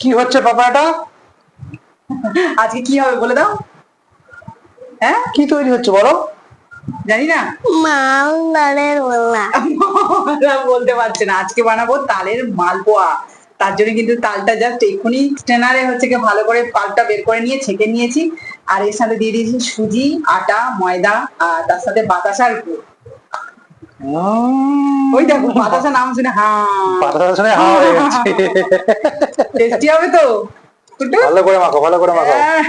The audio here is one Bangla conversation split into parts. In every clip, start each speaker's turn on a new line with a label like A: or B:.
A: কি হচ্ছে পাপাটা
B: আজকে কি হবে বলে দাও। হ্যাঁ?
A: কি তৈরি হচ্ছে বলো?
B: জানি না।
C: মাল দালের বললা
B: বলতে পারছে না। আজকে বানাবো তালের মালপোয়া। তার জন্য কিন্তু তালটা জাস্ট এক্ষুনি স্টেনারে হচ্ছে কি ভালো করে পালটা বের করে নিয়ে ছেঁকে নিয়েছি। আর এর সাথে দিয়ে দিয়েছি সুজি আটা ময়দা আর তার সাথে বাতাসার গুড়। ওই দেখো বাতাসা নাম শুনে হ্যাঁ
A: পাতাটা শুনে হা হয়ে গেছে
B: টেস্টি হবে তো?
A: ভালো করে মাখো ভালো করে মাখো।
B: হ্যাঁ,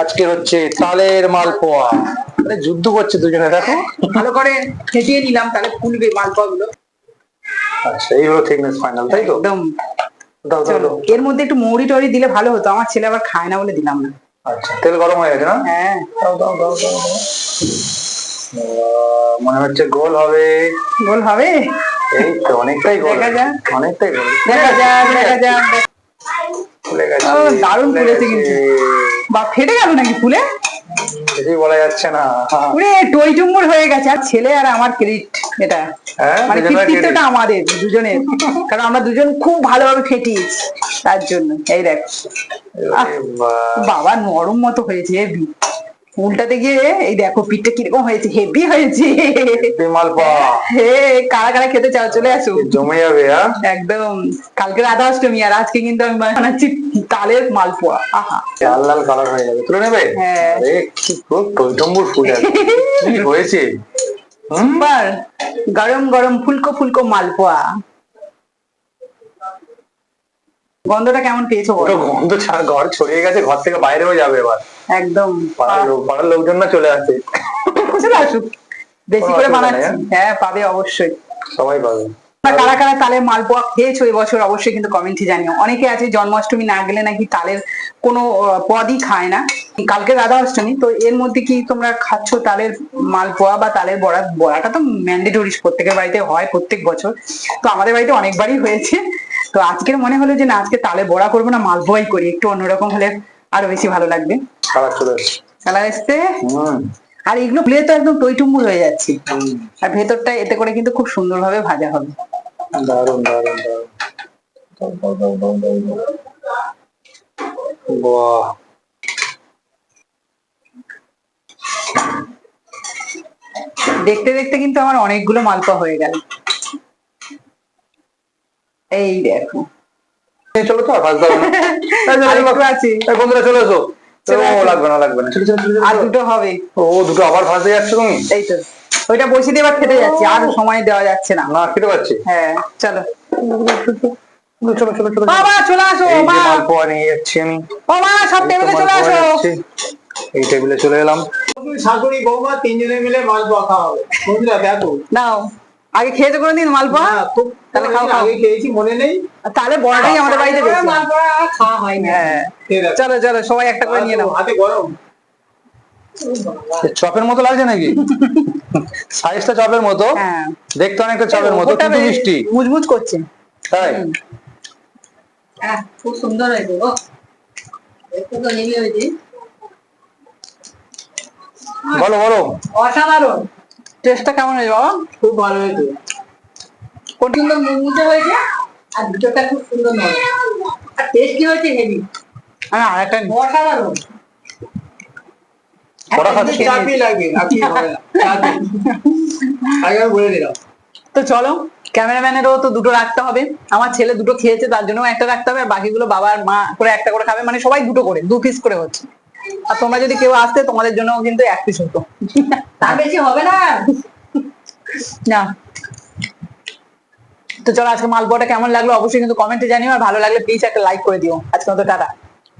A: আজকে হচ্ছে তালের মালপোয়া। আরে যুদ্ধ করছে দুজনে দেখো।
B: ভালো করে ফেটিয়ে নিলাম তাহলে ফুলবে মালপোয়া গুলো
A: আচ্ছা এই হলো থিকনেস ফাইনাল তাই তো?
B: একদম। চলো এর মধ্যে একটু মৌরি টরি দিলে ভালো হতো আমার ছেলে আবার খায় না বলে দিলাম না।
A: আচ্ছা তেল গরম হয়ে গেছে না?
B: হ্যাঁ।
A: দাও দাও দাও দাও। মনে হচ্ছে গোল হবে।
B: গোল হবে?
A: এই তো অনেকটাই গোল
B: দেখা যাক।
A: অনেকটাই গোল।
B: দেখা যাক দেখা যাক।
A: ফুলে গেছে।
B: দারুণ ফুলেছে কিন্তু। বা ফেটে গেল নাকি ফুলে?
A: কিছুই বলা যাচ্ছে না।
B: পুরে টই টুম্বুর হয়ে গেছে। আর ছেলে আর আমার ক্রেডিট এটা।
A: হ্যাঁ,
B: মানে কৃতিত্বটা আমাদের দুজনের। কারণ আমরা দুজন খুব ভালোভাবে ফেটিয়েছি। তার জন্য। এই দেখ। বাবা নরম মতো হয়েছে উল্টাতে গিয়ে এই দেখো পিঠটা কীরকম হয়েছে হেভি হয়েছে। হে কারা কারা খেতে চাও চলে আসো।
A: জমে যাবে হ্যাঁ?
B: একদম। কালকে রাধা অষ্টমী আর আজকে কিন্তু আমি বানাচ্ছি তালের মালপোয়া। আহা।
A: লাল লাল কালার হয়ে যাবে। তুলে নেবে?
B: হ্যাঁ।
A: কি টইটম্বুর ফুল কি হয়েছে?
B: এবার গরম গরম ফুলকো ফুলকো মালপোয়া। গন্ধটা কেমন পেয়েছ
A: গন্ধ ছাড় ঘর ছড়িয়ে গেছে ঘর থেকে বাইরেও যাবে এবার।
B: একদম।
A: পাড়ার লোক- লোকজন না চলে আসে?
B: চলে আসুক। বেশি করে বানাচ্ছি। হ্যাঁ পাবে অবশ্যই।
A: সবাই পাবে।
B: কারা কারা তালের মালপোয়া খেয়েছো এবছর অবশ্যই কিন্তু কমেন্টে জানিও। অনেকে আছে জন্মাষ্টমী না গেলে নাকি তালের কোনো পদই খায় না। কালকে রাধা অষ্টমী তো এর মধ্যে কি তোমরা খাচ্ছ তালের মালপোয়া বা তালের বড়া? বড়াটা তো ম্যান্ডেটরি প্রত্যেকের বাড়িতে হয় প্রত্যেক বছর। তো আমাদের বাড়িতে অনেকবারই হয়েছে। তো আজকের মনে হলো যে না আজকে তালের বড়া করব না মালপোয়াই করি। একটু অন্যরকম হলে আরও বেশি ভালো লাগবে।
A: খারাপ চলে আসছে
B: কালার এসছে? আর এগুলো ফুলে তো একদম টইটুম্বুর হয়ে যাচ্ছে। আর ভেতরটা এতে করে কিন্তু খুব সুন্দরভাবে ভাজা হবে।
A: দারুণ দারুণ। বাহ।
B: দেখতে দেখতে কিন্তু আমার অনেকগুলো মালপোয়া হয়ে গেল। এই দেখো।
A: চলো তো আর ভাজতে হবে না। বন্ধুরা চলে এসো।
B: চলে
A: লাগবে না লাগবে না। চলো চলো চলো,
B: আর দুটো হবে।
A: ও দুটো আবার ভাজতে যাচ্ছ তুমি?
B: এই তো। ওইটা বসে দিয়ে এবার খেতে যাচ্ছি আর সময় দেওয়া যাচ্ছে না।
A: না খেতে পাচ্ছি
B: হ্যাঁ চলো।
A: চলো চলো চলো
B: বাবা চলে আসো মা
A: মালপোয়া নিয়ে যাচ্ছি আমি।
B: ও মা সব টেবিলে চলে
A: মালপোয়া
B: আসো।
A: যাচ্ছে। এই টেবিলে চলে এলাম।
D: বৌমা তিনজনে মিলে মালপোয়া খাওয়া হবে। বন্ধুরা দেখো।
B: নাও। আগে খেয়েছো কোনোদিন মালপোয়া? তাহলে খাও, খাও।
D: খেয়েছি মনে নেই।
B: তাহলে বড়টাই আমাদের বাড়িতে বেশি।
D: মালপোয়া খাওয়া হয় না।
B: হ্যাঁ। চলো চলো সবাই একটা করে নিয়ে নাও।
D: হাতে গরম।
A: চপের মতো লাগছে নাকি? সাইজটা চপের মতো।
B: হ্যাঁ।
A: দেখতে অনেকটা চপের মতো কিন্তু মিষ্টি।
B: মুচমুচ করছে।
A: তাই?
E: খুব সুন্দর হয়েছে গো। দেখতে তো হেভি হয়েছে।
A: বলো বলো।
E: অসাধারণ।
B: টেস্টটা কেমন হয়েছে বাবা?
D: খুব ভালো হয়েছে।
E: সুন্দর মুচমুচে হয়েছে? আর দুটোটা খুব সুন্দর নরম আর টেস্টি হয়েছে হেভি?
B: আমি আর নিই।
E: অসাধারণ।
D: কি
B: তো চলো ক্যামেরাম্যানেরও তো দুটো রাখতে হবে। আমার ছেলে দুটো খেয়েছে তার জন্য একটা রাখতে হবে আর বাকিগুলো বাবার মা করে একটা করে খাবে। মানে সবাই দুটো করে দু পিস করে হচ্ছে। আর তোমরা যদি কেউ আসতে তোমাদের জন্য কিন্তু এক পিস হতো।
E: তার বেশি হবে না।
B: না। তো চলো আজকে মালপোয়াটা কেমন লাগল? অবশ্যই কিন্তু কমেন্টে জানিও আর ভালো লাগলে প্লিজ একটা লাইক করে দিও। আজকে মতো টাটা।